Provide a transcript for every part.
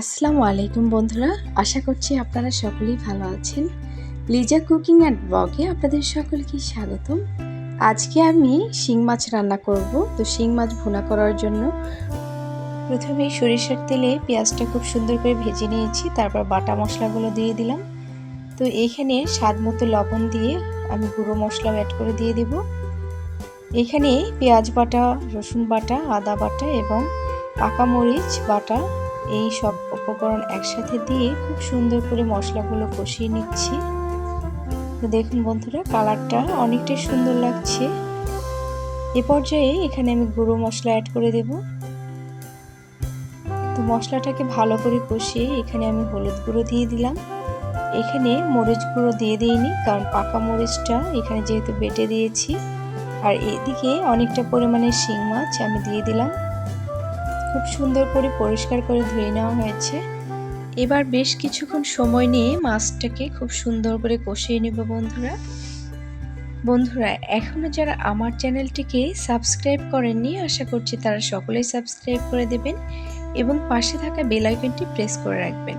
আসসালামু আলাইকুম বন্ধুরা, আশা করছি আপনারা সকলেই ভালো আছেন। লিজা কুকিং অ্যান্ড ব্লগে আপনাদের সকলকে স্বাগতম। আজকে আমি শিং মাছ রান্না করব। তো শিং মাছ ভুনা করার জন্য প্রথমে সরিষার তেলে পেঁয়াজটা খুব সুন্দর করে ভেজে নিয়েছি, তারপর বাটা মশলাগুলো দিয়ে দিলাম। তো এখানে স্বাদ মতো লবণ দিয়ে আমি গুঁড়ো মশলাও অ্যাড করে দিয়ে দেব। এখানে পেঁয়াজ বাটা, রসুন বাটা, আদা বাটা এবং পাকা মরিচ বাটা এই সব উপকরণ একসাথে দিয়ে খুব সুন্দর করে মশলাগুলো কষিয়ে নিচ্ছি। তো দেখুন বন্ধুরা, কালারটা অনেকটাই সুন্দর লাগছে। এ পর্যায়ে এখানে আমি গুঁড়ো মশলা অ্যাড করে দেব। তো মশলাটাকে ভালো করে কষিয়ে এখানে আমি হলুদ গুঁড়ো দিয়ে দিলাম। এখানে মরিচ গুঁড়ো দিয়ে দিইনি, কারণ পাকা মরিচটা এখানে যেহেতু বেটে দিয়েছি। আর এদিকে অনেকটা পরিমাণে শিং মাছ আমি দিয়ে দিলাম। খুব সুন্দর করে পরিষ্কার করে ধুয়ে নেওয়া হয়েছে। এবার বেশ কিছুক্ষণ সময় নিয়ে মাছটাকে খুব সুন্দর করে কষিয়ে নেব বন্ধুরা। বন্ধুরা এখনও যারা আমার চ্যানেলটিকে সাবস্ক্রাইব করেননি, আশা করছি তারা সকলেই সাবস্ক্রাইব করে দেবেন এবং পাশে থাকা বেল আইকনটি প্রেস করে রাখবেন।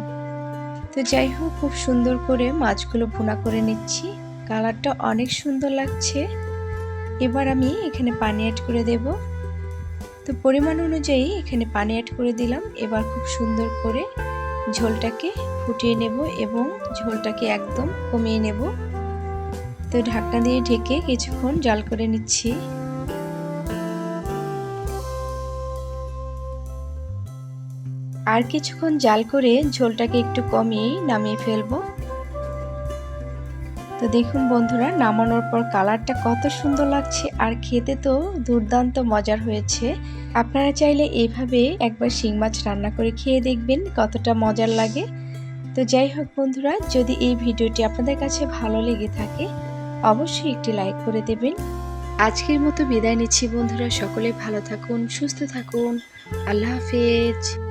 তো যাই হোক, খুব সুন্দর করে মাছগুলো ভুনা করে নিচ্ছি। কালারটা অনেক সুন্দর লাগছে। এবার আমি এখানে পানি অ্যাড করে দেবো। তো পরিমাণ অনুযায়ী এখানে পানি অ্যাড করে দিলাম। এবার খুব সুন্দর করে ঝোলটাকে ফুটিয়ে নেব এবং ঝোলটাকে একদম কমিয়ে নেব। তো ঢাকনা দিয়ে ঢেকে কিছুক্ষণ জাল করে নিচ্ছি। আর কিছুক্ষণ জাল করে ঝোলটাকে একটু কমিয়েই নামিয়ে ফেলব। তো দেখুন বন্ধুরা, নামানোর পর কালারটা কত সুন্দর লাগছে আর খেতে তো দুর্দান্ত মজার হয়েছে। আপনারা চাইলে এইভাবে একবার শিং মাছ রান্না করে খেয়ে দেখবেন কতটা মজার লাগে। তো যাই হোক বন্ধুরা, যদি এই ভিডিওটি আপনাদের কাছে ভালো লেগে থাকে, অবশ্যই একটি লাইক করে দেবেন। আজকের মতো বিদায় নিচ্ছি বন্ধুরা, সকলে ভালো থাকুন, সুস্থ থাকুন। আল্লাহ হাফেজ।